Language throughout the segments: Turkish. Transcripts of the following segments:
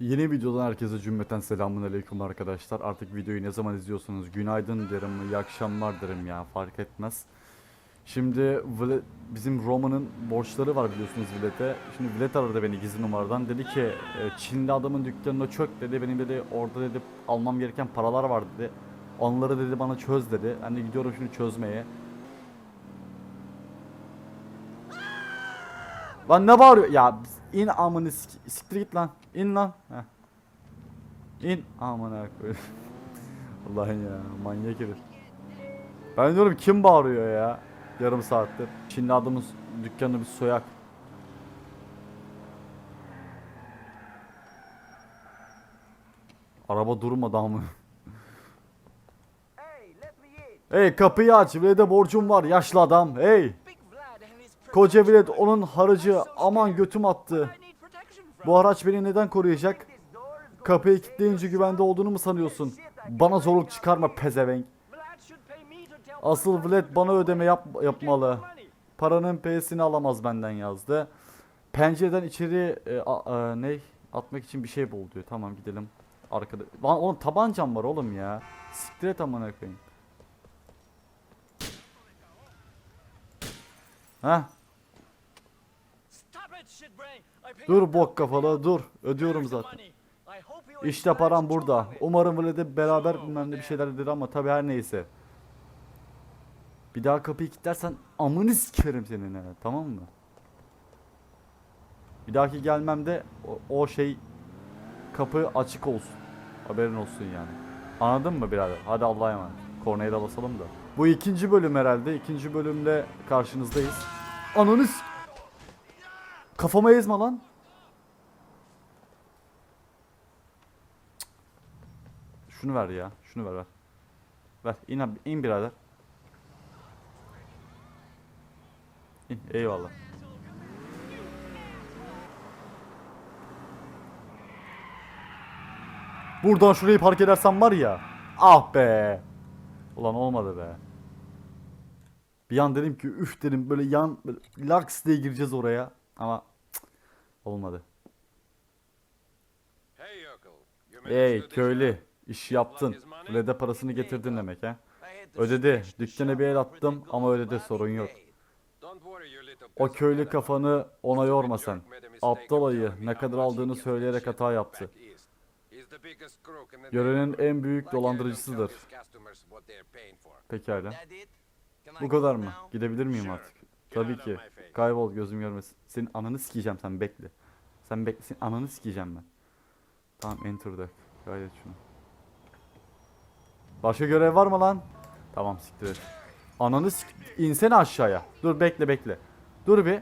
Yeni videodan herkese cümleten selamun aleyküm arkadaşlar. Artık videoyu ne zaman izliyorsunuz günaydın derim, iyi akşamlar derim ya fark etmez. Şimdi bizim Roma'nın borçları var biliyorsunuz Vlet'e. Şimdi Vlet aradı beni gizli numaradan. Dedi ki e, Çinli adamın dükkanına çök dedi. Benim dedi orada dedi almam gereken paralar var dedi. Onları dedi bana çöz dedi. De gidiyorum şimdi çözmeye. Lan ne bağırıyor? Ya in amını sik- siktir git lan. İn lan. Heh. İn amına koyayım. Allah'ın ya manyak herif. Ben diyorum kim bağırıyor ya? Yarım saattir. Çinli adamın dükkanını bir soyak. Araba durmadı ama. Hey, let me in. Hey kapıyı aç. Vled'e borcum var yaşlı adam. Hey. Koca Vlad onun haracı. Aman götüm attı. Bu araç beni neden koruyacak? Kapıyı kilitleyince güvende olduğunu mu sanıyorsun? Bana zorluk çıkarma pezevenk. Asıl Vlad bana ödeme yap yapmalı. Paranın P'sini alamaz benden yazdı. Pencereden içeri e, a- a- ne atmak için bir şey bul diyor. Tamam gidelim. Arkada. Lan oğlum tabancam var oğlum ya. Siktir et amına koyayım. Heh. Dur bok kafalı dur. Ödüyorum zaten. İşte param burada. Umarım Vlad'e beraber bilmem ne bir şeyler dedi ama tabi her neyse. Bir daha kapıyı kilitlersen amını sikerim senin ha, tamam mı? Bir dahaki gelmemde o, o şey kapı açık olsun. Haberin olsun yani. Anladın mı birader? Hadi Allah'a emanet. Kornayı da basalım da. Bu ikinci bölüm herhalde. İkinci bölümde karşınızdayız. Ananı Kafama ezme lan. Şunu ver ya. Şunu ver ver. Ver. İn abi. in birader. İn. Eyvallah. Buradan şurayı park edersem var ya. Ah be. Ulan olmadı be. Bir an dedim ki üf dedim böyle yan böyle laks diye gireceğiz oraya. Ama cık, olmadı. Hey köylü iş yaptın. Lede parasını getirdin demek ha. Ödedi. Dükkana bir el attım ama ödedi sorun yok. O köylü kafanı ona yorma sen. Aptal ayı ne kadar he aldığını söyleyerek hata yaptı. Yörenin en büyük dolandırıcısıdır. Pekala. Bu kadar mı? Gidebilir miyim artık? Tabii ki. Kaybol gözüm görmesin. Senin ananı sikeceğim sen bekle. Sen bekle. Senin ananı sikeceğim ben. Tamam enter de. Gayret şunu. Başka görev var mı lan? Tamam siktir et. Ananı sik... insene aşağıya. Dur bekle bekle. Dur bir.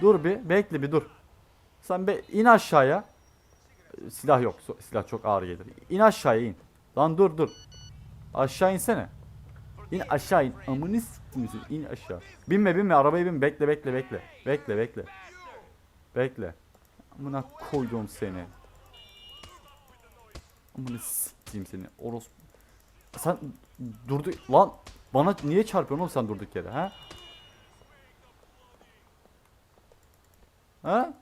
Dur bir. Bekle bir dur. Sen be in aşağıya. Silah yok. Silah çok ağır gelir. İn aşağıya in. Lan dur dur. Aşağı insene. İn aşağı in. Amını siktim seni. İn aşağı. Binme binme arabaya bin. Bekle bekle bekle. Bekle bekle. Bekle. Amına koydum seni. Amına siktim seni. Oros. Sen durdu lan bana niye çarpıyorsun oğlum sen durduk yere ha? Ha?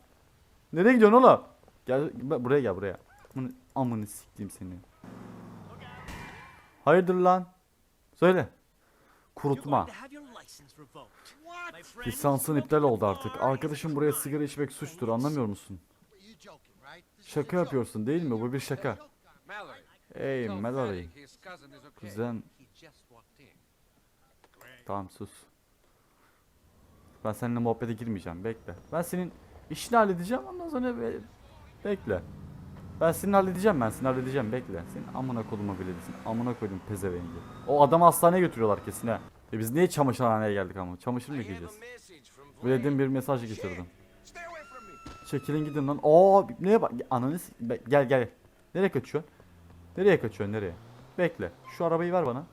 Nereye gidiyorsun oğlum? Gel buraya gel buraya. Amına, amını siktim seni. Hayırdır lan? Söyle. Kurutma. Lisansın iptal oldu artık. Arkadaşım buraya sigara içmek suçtur anlamıyor musun? Şaka yapıyorsun değil mi? Bu bir şaka. Hey Mallory. Kuzen. He. Tamam sus. Ben seninle muhabbete girmeyeceğim. Bekle. Ben senin işini halledeceğim ondan sonra be- bekle. Ben seni halledeceğim ben seni halledeceğim bekle. Senin amına koduma bile desin. Amına koydum pezevengi. O adamı hastaneye götürüyorlar kesin ha. E biz niye çamaşırhaneye geldik ama? Çamaşır mı yıkayacağız? message from Bu dediğim Vlad. bir mesaj getirdim. Çekilin gidin lan. Aa neye bak ananı gel gel. Nereye kaçıyorsun? Nereye kaçıyorsun nereye? Bekle. Şu arabayı ver bana.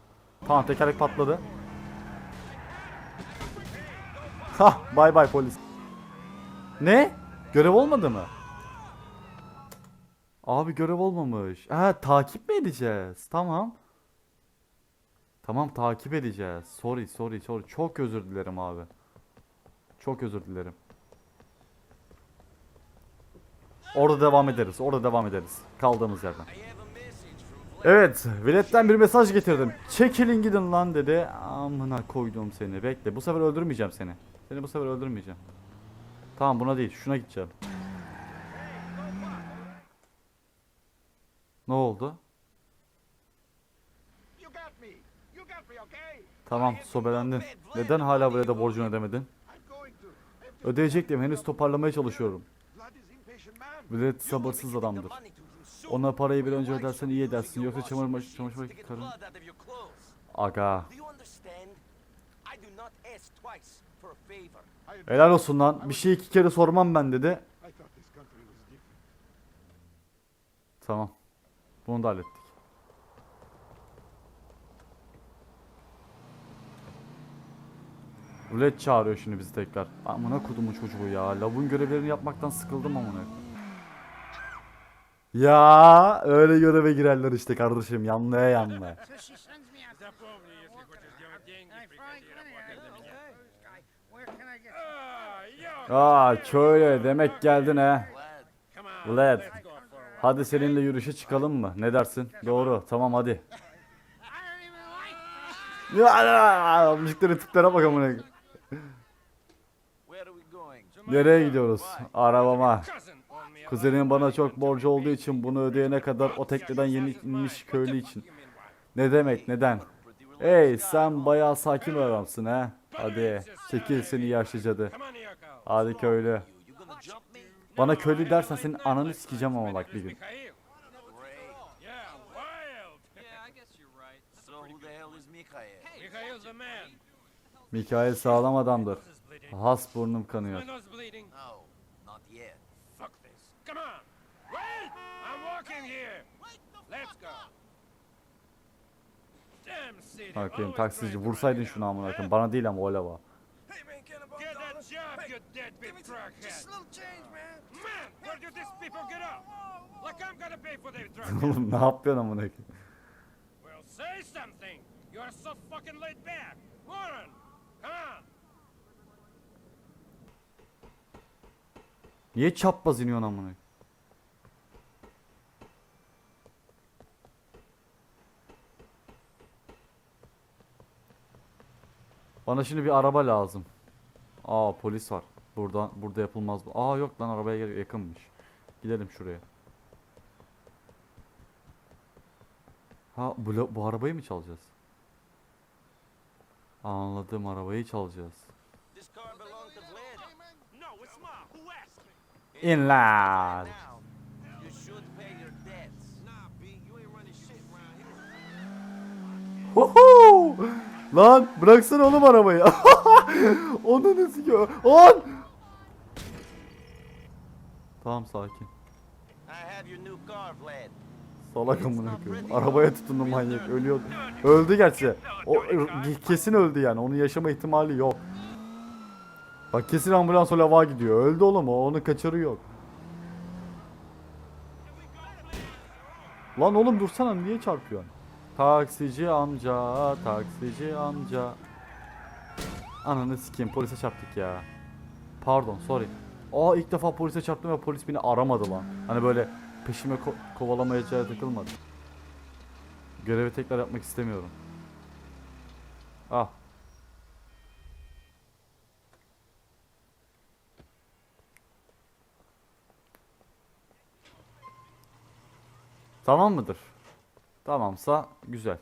Tamam tekerlek patladı. Ha bay bay polis. Ne? Görev olmadı mı? Abi görev olmamış. Ha takip mi edeceğiz? Tamam. Tamam takip edeceğiz. Sorry sorry sorry. Çok özür dilerim abi. Çok özür dilerim. Orada devam ederiz. Orada devam ederiz. Kaldığımız yerden. Evet, Vilet'ten bir mesaj getirdim. Çekilin gidin lan dedi. Amına koydum seni. Bekle. Bu sefer öldürmeyeceğim seni. Seni bu sefer öldürmeyeceğim. Tamam buna değil. Şuna gideceğim. Ne oldu? Tamam sobelendin. Neden hala Vilet'e borcunu ödemedin? Ödeyecektim. Henüz toparlamaya çalışıyorum. Vilet sabırsız adamdır. Ona parayı bir önce ödersen iyi edersin. Yoksa çamaşır maç çamaşır get karın. Aga. Helal olsun lan. Bir şey iki kere sormam ben dedi. Tamam. Bunu da hallettik. Rulet çağırıyor şimdi bizi tekrar. Amına kudumun çocuğu ya. Lavun görevlerini yapmaktan sıkıldım amına. Ya öyle göreve girerler işte kardeşim yanlaya yanlaya. Aa şöyle demek geldin he. Vlad. Hadi seninle yürüyüşe çıkalım mı? Ne dersin? Doğru. Tamam hadi. Ya müzikleri tiplere bak amına. Nereye gidiyoruz? Arabama. Kuzenin bana çok borcu olduğu için bunu ödeyene kadar o tekneden yeni inmiş köylü için. Ne demek neden? Hey sen bayağı sakin bir adamsın he. Hadi çekil seni yaşlı cadı. Hadi köylü. Bana köylü dersen senin ananı sikeceğim ama bak bir gün. Mikhail. Great. Yeah, wild. Yeah, I Bakayım taksici vursaydın şunu amına koyayım. Bana değil ama o lava. Oğlum ne yapıyorsun amına koyayım? well, say something. You are so fucking laid back. Warren, come on. Niye çapraz iniyorsun amına koyayım? Bana şimdi bir araba lazım. Aa polis var. Burada burada yapılmaz bu. Aa yok lan arabaya gerek yakınmış. Gidelim şuraya. Ha bu, bu arabayı mı çalacağız? Anladım arabayı çalacağız. İn lan. Now, Lan bıraksana oğlum arabayı. Onu nasıl sikiyor? Lan! Tamam sakin. Salak amına koyayım. Arabaya tutundu manyak. Ölüyor. Öldü gerçi. O kesin öldü yani. Onun yaşama ihtimali yok. Bak kesin ambulans o lava gidiyor. Öldü oğlum o. Onun kaçarı yok. Lan oğlum dursana niye çarpıyorsun? Taksici amca, taksici amca. Ananı sikeyim polise çarptık ya. Pardon sorry. Aa ilk defa polise çarptım ve polis beni aramadı lan. Hani böyle peşime ko- kovalamayacağı takılmadı. Görevi tekrar yapmak istemiyorum. Ah. Tamam mıdır? Tamamsa güzel.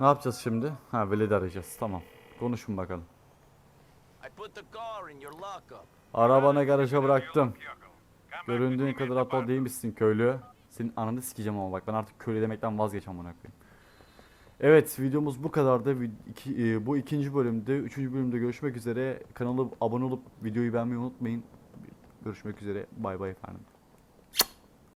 Ne yapacağız şimdi? Ha Velid'i arayacağız. Tamam. Konuşun bakalım. Arabanı garaja bıraktım. Göründüğün kadar aptal değil misin köylü? Senin ananı sikeceğim ama bak ben artık köylü demekten vazgeç amına koyayım. Evet videomuz bu kadardı. İki- e, bu ikinci bölümde, üçüncü bölümde görüşmek üzere. Kanala abone olup videoyu beğenmeyi unutmayın. Görüşmek üzere. Bay bay efendim.